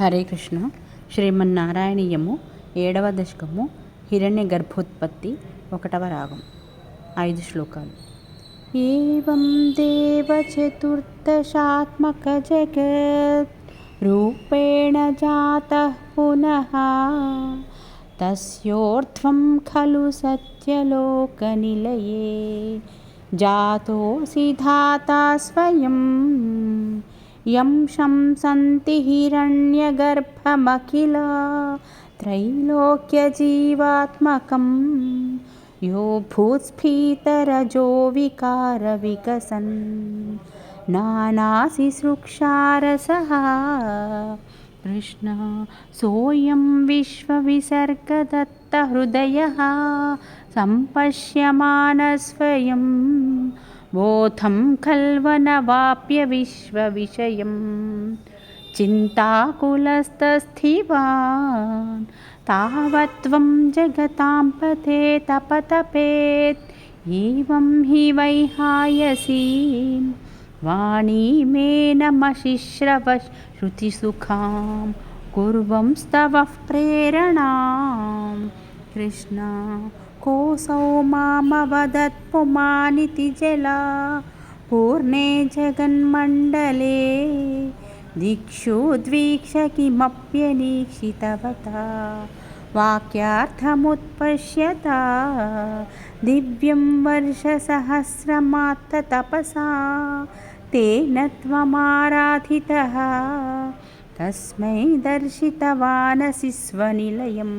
హరే కృష్ణ. శ్రీమన్నారాయణీయము ఏడవ దశకము హిరణ్య గర్భోత్పత్తి ఒకటవ రాగం. ఐదు శ్లోకాలు. ఏం దేవ చతుర్దశాత్మక జగత్ రూపేణ జాత పునః తస్యోర్ధ్వం ఖలు సత్యలోకనిలయే జాతోసి ధాత స్వయం यं शंसन्ति हिरण्यगर्भमखिला त्रैलोक्यजीवात्मकं यो भूस्फीतरजो विकारविकसन् नानासिसृक्षारसः कृष्ण सोऽयं विश्वविसर्गदत्तहृदयः सम्पश्यमानस्वयम् बोधं खल्व न चिन्ताकुलस्तस्थिवान् तावत्त्वं जगतां पतेतपतपेत् एवं हि वैहायसी वाणी मे नमशिश्रवश्रुतिसुखां कुर्वं स्तवः प्रेरणां कृष्णा। कोऽसौ मामवदत्पुमानिति जला पूर्णे जगन्मण्डले दिक्षु द्वीक्ष किमप्यनीक्षितवता। वाक्यार्थमुत्पश्यता दिव्यं वर्षसहस्रमात्ततपसा तेन त्वमाराधितः। तस्मै दर्शितवानसि स्वनिलयं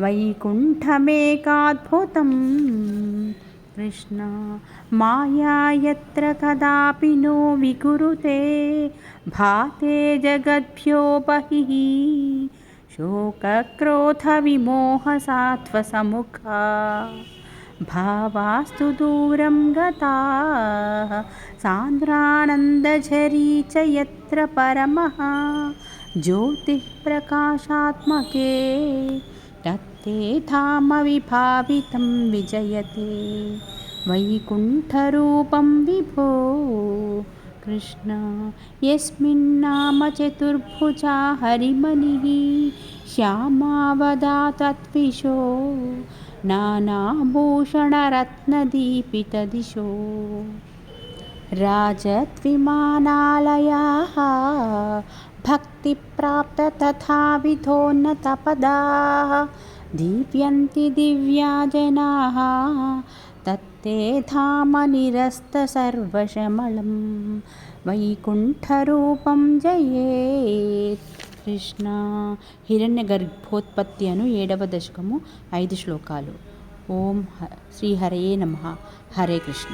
वैकुण्ठमेकाद्भुतं कृष्ण माया यत्र कदापि नो विकुरुते भाते जगद्भ्यो बहिः शोकक्रोधविमोहसात्वसमुखा भावास्तु दूरं गताः सान्द्रानन्दझरी च यत्र परमः ज्योतिः प्रकाशात्मके तत्ते धामविभावितं विजयते। वैकुण्ठरूपं विभो कृष्ण यस्मिन्नाम चतुर्भुजा हरिमणिः श्यामावदा तत्विशो नानाभूषणरत्नदीपितदिशो। राजद्विमानालयाः भक्तिप्राप्त तथाविधोन्नतपदाः दीप्यन्ति दिव्या जनाः तत्ते धाम निरस्तसर्वशमलं వైకుంఠరూపం జయేత్ కృష్ణ హిరణ్య గర్భోత్పత్తి అను ఏడవ దశకము ఐదు శ్లోకాలు ఓం హ శ్రీహరయే నమ హరే కృష్ణ